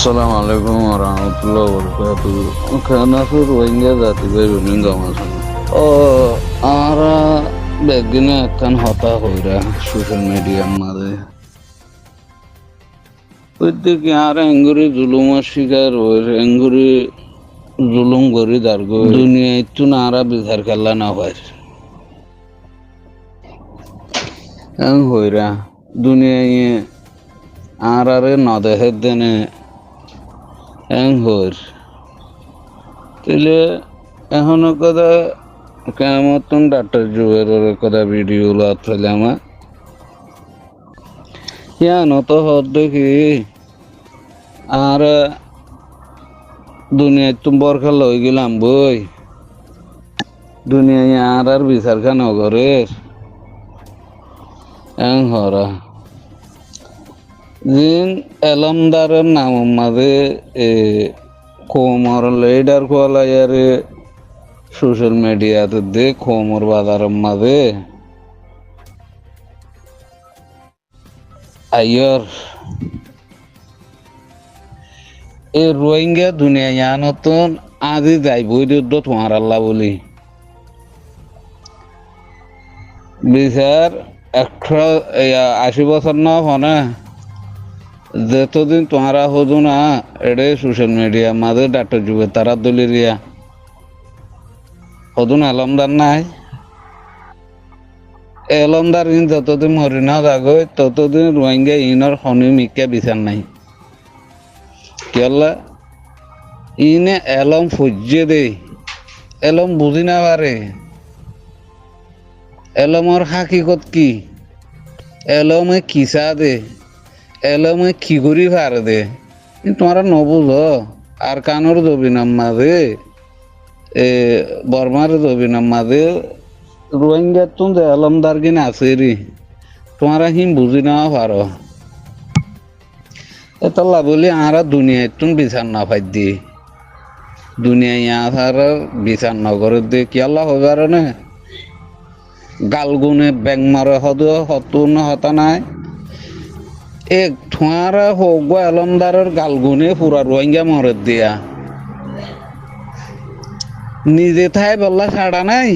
আসসালামু আলাইকুম রহমতুল্লাহ বরকাত খানাসুর রোহিঙ্গা জাতি ভাই রুমিং গামাসন ও আরা বেগিনে একখান হতা হইরা সোশ্যাল মিডিয়ার মাঝে ওইদিকে আর এঙ্গুরি জুলুমের শিকার হই এঙ্গুরি জুলুম করি দার দুনিয়া একটু না আরা বিচার খেলা না হয় হইরা দুনিয়ায় আর আরে নদেহের দেনে হইর তাহলে এখনও কথা কেমন ডাক্তার জুয়ের কথা ভিডিও লাত ফেলে আমার ইয়ানো তো হর দেখি। আর, দুনিয়ায় তুমি বরখা লই গেলাম বই। দুনিয়ায় আর আর বিচার খান ঘরের? হরা জিন এলমদারের নাম মাঝে কোমর লেডার কোয়ালায়ারে সোশ্যাল মিডিয়াতে দে কোমর বাজারের মাঝে আইয়র, এ রোহিঙ্গা দুনিয়া ইয়ানতন আজি যাইব তোমার আল্লাহ বলি। বিচার, একশো আশি বছর না হনে। যতদিন তোমারা হদু না, এডে সোশ্যাল মিডিয়া মাঝে ডাক্তার যুগে তারা দলিরিয়া হদুন আলমদার নাই। এলমদার ইন যতদিন মরি না ততদিন রোহিঙ্গা ইনৰ শনি মিকা বিচার নাই। কেলা ইনে এলম ফুজে দে। এলম বুঝি না পারে। এলমর হাকিকত কি? এলমে কিসা দে? এলমে কি করি পার দে? তোমরা নবুঝ আর কানোর দবি নাম মাঝে এ বর্মার দবি নাম মাঝে রোহিঙ্গা তুম যে এলমদার কিনা আছে রে তোমরা হিম বুঝি না পারো এতলা বলি আরা দুনিয়ায় তুম বিচার না পাই দি। দুনিয়ায় আর বিচার নগরের দিয়ে কি আল্লাহ হবার না? গালগুনে ব্যাং মারে হদ হতুন হতা নাই। এক ঠোঁয়ারা হোক এলমদারের গালগুনে পুরা রোহিঙ্গা মরে দিয়া। নিজে থাই বললা ছাড়া নাই,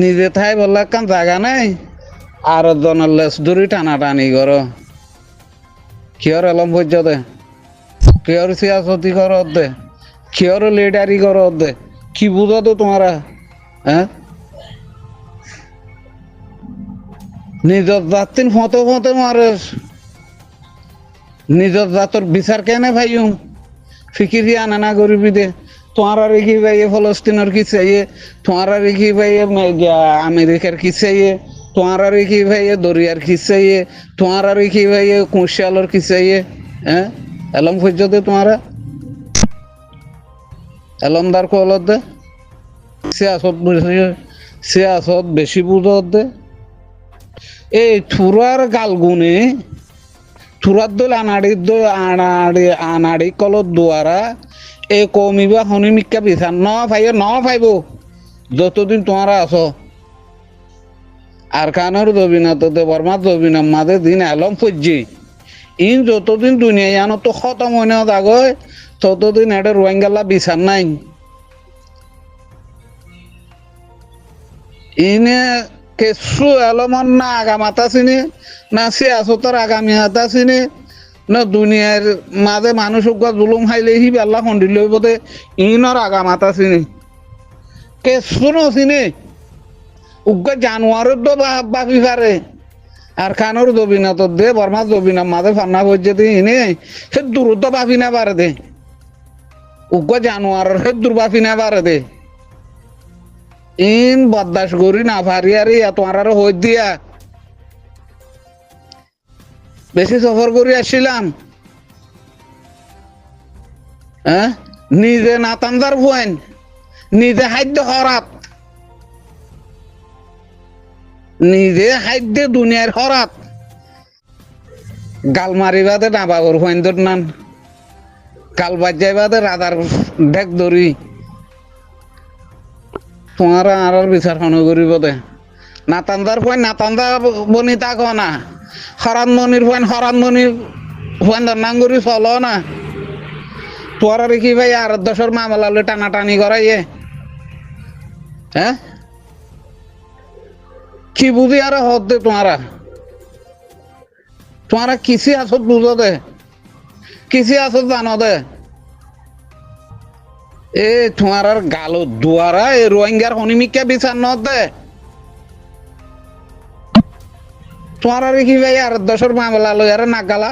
নিজে থাই বললা কান জাগা নাই, আর জনের লেস ধরি টানা টানি কর। কিয়র এলম দে কিয়র সিয়াসতি কর দে কিয়র লিডারি কর দে কি বুঝো তো তোমারা হ্যাঁ নিজর জাতিন ফতে ফতে মারে নিজর জাতর বিচার কেনে ভাইম ফিকিরি আনা না করিবি দে। তোমারা রেখি ভাইয়ে ফলস্তিনের কি চাইয়ে? তোমারা রেখি ভাইয়ে আমেরিকার কি চাইয়ে? তোমারা রেখি ভাইয়ে দরিয়ার কি চাইয়ে? তোমারা রেখি ভাইয়ে কুশিয়ালর কি চাইয়ে? হ্যাঁ এলম খুঁজ দে তোমারা। এলমদার কলত দে। সিয়াসত সিয়াসত বেশি বুঝত দে। এই থুরার গালগুনে থুরার দল আনাড়ির আনাড়ি আনাড়ি কলত দুয়ারা, এ কমিবা হনি মিক্কা বিচার ন ফাইব ন ফাইব যতদিন তোমারা আছো। আর কানোর দবি না তো বর্মার দবি না মাঝে দিন এলম ফুজি। ইন যতদিন দুনিয়া জানো তো খতম হয়ে যাগয় ততদিন এটা রোহিঙ্গাল্লা বিচার নাই। ইনে কেসু এলমন না আগামাতা চিনি, না সিয়াসতর আগামী হাতা চিনি, না দুনিয়ার মাঝে মানুষ জুলুম খাইলে হি বেল্লা খন্ডিল বোধে ইনর আগামাতা চিনি। কেসু নচিনি উগ্র জানুয়ারের তো বাপি পারে আর খানোর দবিনা তো দে বর্মার দবিনা মাঝে ফান্না বলছে দি, ইনে সে দূরত্ব বাপি না পারে দে। উগ্র জানুয়ারের সে দূর বাপি না পারে দে। ইন বদাস করি না পারি আরে তোমার আরও হই দিয়া। বেশি সফর করে আসছিলাম। হ্যাঁ? নিজে নাতান্দার ভুয়েন নিজে খাদ্য হরাত। নিজে খাদ্য দুনিয়ার হরাত। গাল মারিবাদে নাবাবর ভুয়েন নান গাল বাজাইবাদে রাধার ঢেক ধরি তোমার আর বিচার খানো করিব দে। নাতান্দার পয়েন নাতান্দা বনি তা না। হরান মনির পয়েন হরান মনির পয়েন নাঙ্গুরি চল না। তোরা রে কি ভাই আর দশর মামলা হলে টানাটানি করাইয়ে হ্যাঁ কি বুঝি আর হদ দে তোমারা তোমারা কিসি আসত বুঝো দে। কিসি আসত জানো দে। এ, তোমার আর গালো দুয়ারা, এ রোহিঙ্গার হনিমিকা বিচার ন দে। তোমার আর কি ভাই, আর দশর মামলা লই আর নাগালা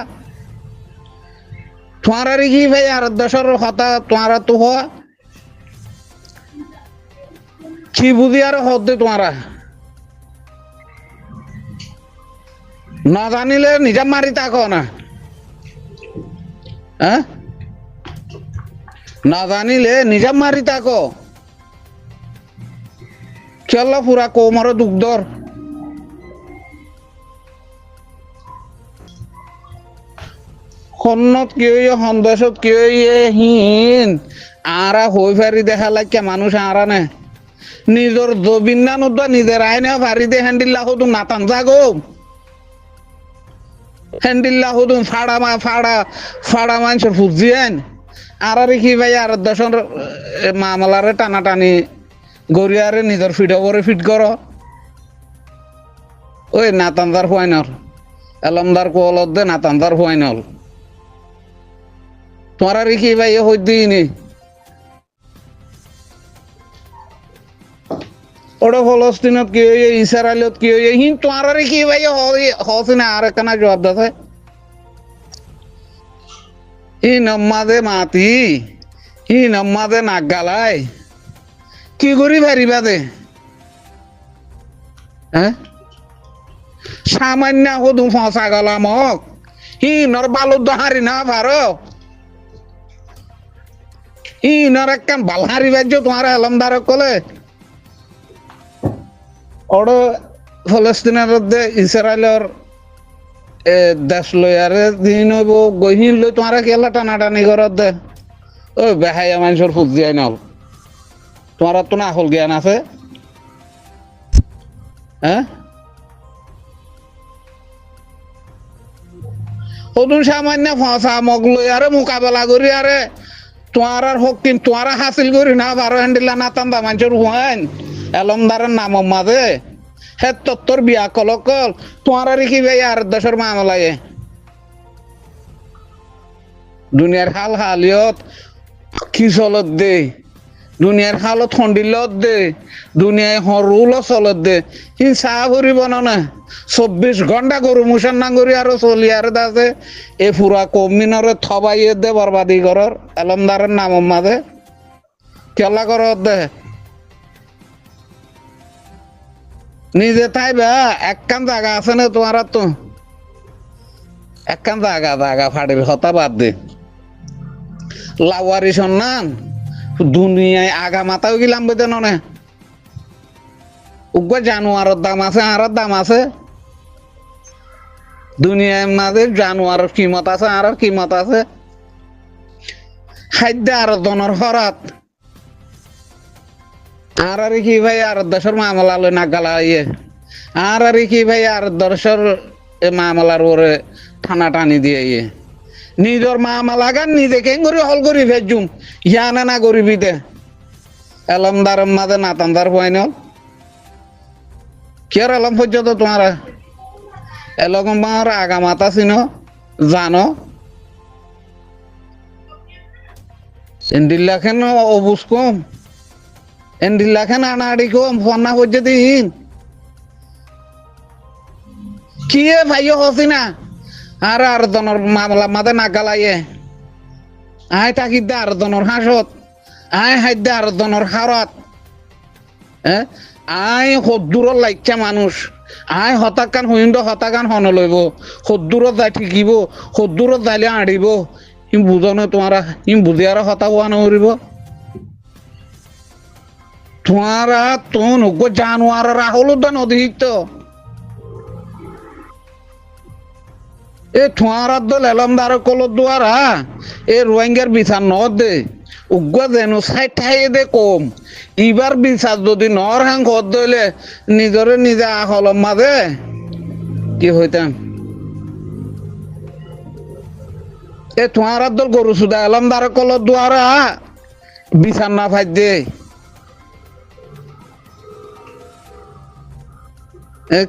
তোমার আর কি ভাই, আর দশর কথা তোমার তো হওয়া। কি বুঝি আর হদ দে তোমারা। না জানিলে নিজে মারি থাকো না। হ্যাঁ? না জানিলে নিজাম মারি তাক খেলা পুরা কোমর দুগ্ধর সন্নত কি হইয়ে সন্দেশত কি হইয়ে হীন? আরা হই ফারি দেখা লাগে মানুষ আরা নে? নিজর জবিন না নদা নিজের আইনে ফারি দে হ্যান্ডিল্লা হতো নাতান যাগো হ্যান্ডিল্লা হতো ফাড়া মা ফাড়া ফাড়া মানুষের ফুজিয়েন আর আর কি ভাই, আর দশন মামলারে টানাটানি গড়িয়ারে নিজের ফিট করে ফিট করো। ওই নাতান্দার ফাইনল এলমদার কোলত দে নাতান্দার ফাইনল তোমার আর কি ভাই হই দিইনি ওটা ফলস্তিনত কি হইয়ে ইসরায়েলত কি হইয়ে হিন তোমার আর কি ভাই হসি না, আর একখানা জবাব দাসে ই নম্মাদে মাতি। ই নম্মাদে নাক গালাই। কি করি ভারিবা দে? হ্যাঁ সামান্য হদু ফসা গলামক ই নর বালুর দহারি না ভারো ই নর একখান বালহারি বাজ্য তোমার এলমদার কলে ওড় ফলস্তিনের ইসরায়েলের দেশ লই আরে দিন হইব, গহিন লই তোমারা কেলা টানাটানি করত দে? ওই বেহাইয়া মানুষের ফুট দিয়াই নল তোমার তো না হল জ্ঞান আছে? হ্যাঁ? সদুন সামান্য ফসা মগ লই আরে মোকাবেলা করি আরে। তোমার আর হকিম তোমার হাসিল করি না, বারো হ্যান্ডিলা না তান্দা মানুষের হুয়াইন। এলমদারের নাম মাঝে হে তত্তর বিয়া কলকল তোমার আর কি ভাই আর দেশের মামলায় দুনিয়ার হাল হালিয়ত, কি চলত দে? দুনিয়ার হালত হন্ডিলত দে, দুনিয়ায় হরুল চলত দে। সি চাহ ভরিব না চব্বিশ ঘণ্টা গরু মুসান নাঙ্গুরি আৰু চলি আৰু আছে এই ফুৰা কমিনরে থবাই দে বরবাদি ঘৰৰ এলমদারের নাম মাঝে কেলা করত দে? নিজে তাই বা একখান জায়গা আছে না তোমার তো একখান জায়গা জায়গা ফাটির হতা বাদ দে। লাওয়ারি সন্নান দুনিয়ায় আগা মাথাও গিলাম বেদে ননে। উগ্র জানুয়ারের দাম আছে আর দাম আছে। দুনিয়ায় মাঝে জানুয়ারের কিমত আছে আর কিমত আছে। খাদ্য আর জনের হরাত আর আর কি ভাই, আর দশের মামলা লই না গালা ইয়ে আর আর কি ভাই, আর দশের মামলার ওরে টানা টানি দিয়ে ইয়ে নিজের মামলা গান নিজে কেন করে হল করি ভেজুম, ইয়ানা না করিবি দে। এলমদার মাঝে নাতান্দার পয়ন কিয়ার এলম পর্যন্ত তোমার? এলগম আমার আগা মাতা চিনো, জানো? এন্ডিল্লা খেন অবুজ কম। এন্ডিল্লা খেন আনাড়ি কম ফনা পর্যন্ত দিন। কি ভাইও হসি না? আর আর জনের মামলা মাঝে না গালাইয়ে। আয় তাকি দে, আর জনের হাসত। আয় হাই দে, আর জনের হারত আয় সদ্দূৰৰ লাইকা মানুষ। আয়, হতাকান হইন্দ হতাকান হন লইব। সদ্দূৰত যাই ঠিকিব সদ্দূৰত যাইলে আঁৰিব ই বুজনে তোমারা ই বুঝি আর হতা হোৱা নকৰিব। তোমারা তো নগো জানুয়ার রাহুল উদ্যান অধিহিত এ ঠোঁয়ারার দল এলমদার কলত দুয়ারা এ রোহিঙ্গার বিচার ন দে উগ্র যেন সাইঠাই দে কম। ইবার বিচার যদি নর হাং কত দইলে নিজরে নিজে আহলম মাঝে কি হইতাম? এ তোমার দল গরু সুদা এলাম দার কল দুয়ারা বিচার না ফাই দে।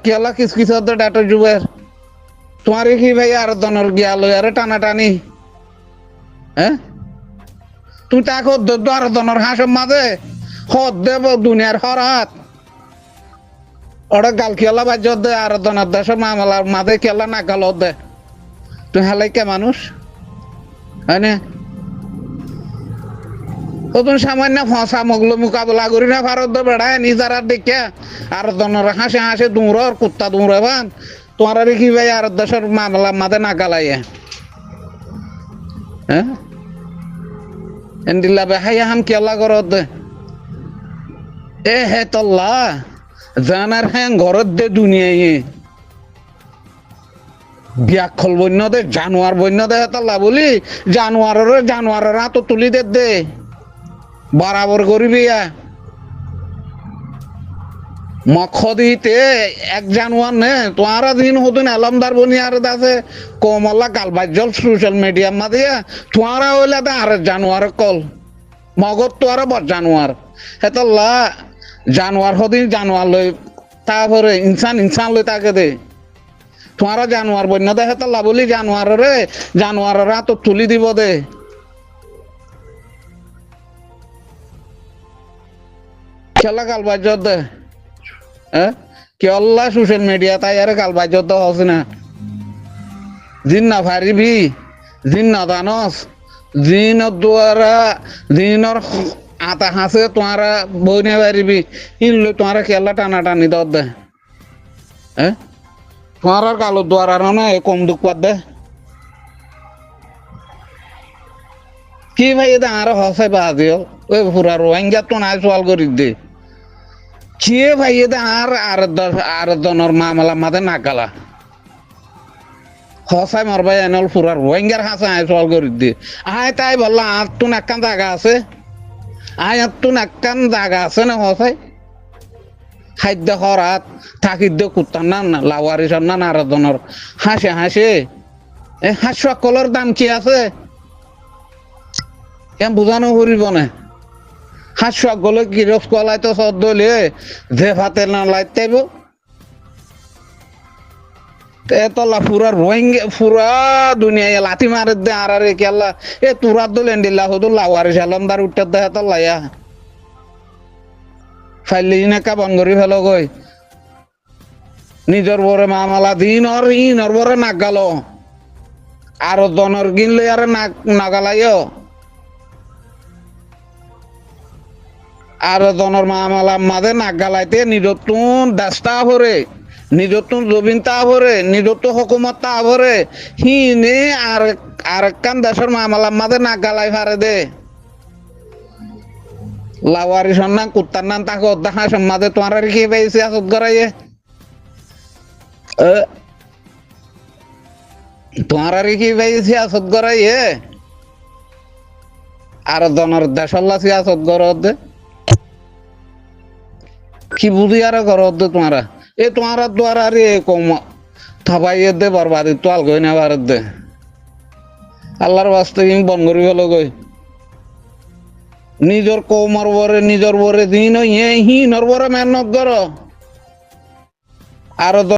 কেলা কিস কিস ডাটা যুবের তোমার কি ভাই আর দনর গিয়া লই আরে টানা টানি হ্যাঁ তুমি তাকে আর দনর হাঁসের মাঝে হদ দেব দুনিয়ার হরাত ওরা গাল খেলা বাজ দে আর দনার দেশের মামলার মাঝে খেলা না গাল দে। তুই হেলাই কে মানুষ হয় না ও তুমি সামান্য ফসা মগলো মোকাবেলা করি না ভারত বেড়ায় নিজার দেখে। আর দনর হাসে হাসে দৌড়র কুত্তা দৌড়ে বান। তোমার আর কি ভাই, আর দেশের মামলা মাঝে না গালাইয়ে। হ্যাঁ? এন্ডিল্লা বেহাইয়া হাম কেলা দে? এ হে তল্লা জানার হ্যাঁ ঘরত দে দুনিয়ায়। ব্যাকল বন্য দে, জানোয়ার বন্য দে তল্লা বলি। জানোয়ারের জানোয়ারের হাত তুলি দে দে। বরাবর করবি ইয়া মখ দিতে এক জানুয়ার নে, তোমার দিন হতুন আলমদার বনিয়ার দাসে কমলা গালবাজল সোশ্যাল মিডিয়া মাদিয়া তোমারা হইলে দা আর জানুয়ার কল। মগত তো আর বর জানুয়ার। হেতল্লা, জানুয়ার হদিন জানুয়ার লই, তারপরে ইনসান ইনসান লই তাকে দে। তোমারা জানুয়ার বন্য দে, হেতল্লা বলি জানুয়ার রে জানুয়ারের হাত তুলি দিব দে। খেলা গালবাজ দে। হ্যাঁ? কেল্লা সোশ্যাল মিডিয়া তাই আর গালবাজ তো হস না। জিন না পারিবি জিন না দানস, জিনের দ্বারা জিনের আতা হাসে তোমারা বইনে পারিবি ইনলে তোমারা খেলা টানা টানি দর দে। হ্যাঁ? তোমার আর কালো দ্বারা না কম দুঃখ পাত দে। কি ভাই এটা আর হসে বাজিও। ওই পুরা রোহিঙ্গা তো নাই সওয়াল করি দে। কে ভাই আর আর আর দনের মামলা মাঝে নাগালা হসাই মারবাই এনল পুরার রোহিঙ্গার হাসে, আয় সওয়াল করি দে। আয় তাই বললা আর তো নাক্কান জায়গা আছে। আয় আর তো নাক্কান জায়গা আছে না হসাই খাদ্য খরাত, থাকিদ্য কুত্তার না না লাওয়ারি সব না নারদনের হাসে হাসে। এ হাঁস সকলের দাম কি আছে? কেন বুঝানো করিব না। হাঁস কি গিরফ কলাই তো সদলে যে ভাতে না লাইতাইব এতলা পুরা রোহিঙ্গা পুরা দুনিয়া লাথি মারে দে, আর আরে কেলা এ তুরা এন্ডিলা হদু লাওয়ারি সালামদার উঠতে দে এত লাইয়া ফাইলি না কাবন করি ফেলো গই নিজর বরে মামালা দিন আর ইন আর বরে নাগাল আর দনর গিনলে আর নাগালাইও। আর দনর মামালা মাঝে নাগালাইতে নিজতুন দাস্তা ভরে নিজতুন জবিন তা ভরে নিজত হকুমত তা ভরে হিনে আর আর কান দেশের মামালা মাঝে নাগালাই ফারে দে। লাওয়ারি সন্না কুত্তার নাম তাকে অধ্যা সম্মাদে তোমার আর কি পাইছে আসত এ? তোমার আর কি পাইছে আসত করাইয়ে আর দনের দেশল্লা সিয়াসত করত দে। কি বুঝি আর করত দে তোমারা? এ তোমারা দ্বারা রে কম। থাবাইয়ে দে বরবাদ তো আল গই না ভারত দে। আল্লাহর বাস্তে ইম বন করি হলো গই। নিজর কৌমর বরে, নিজর বরে দিন ইয়ে হি নরবরে মেহনত কর। আর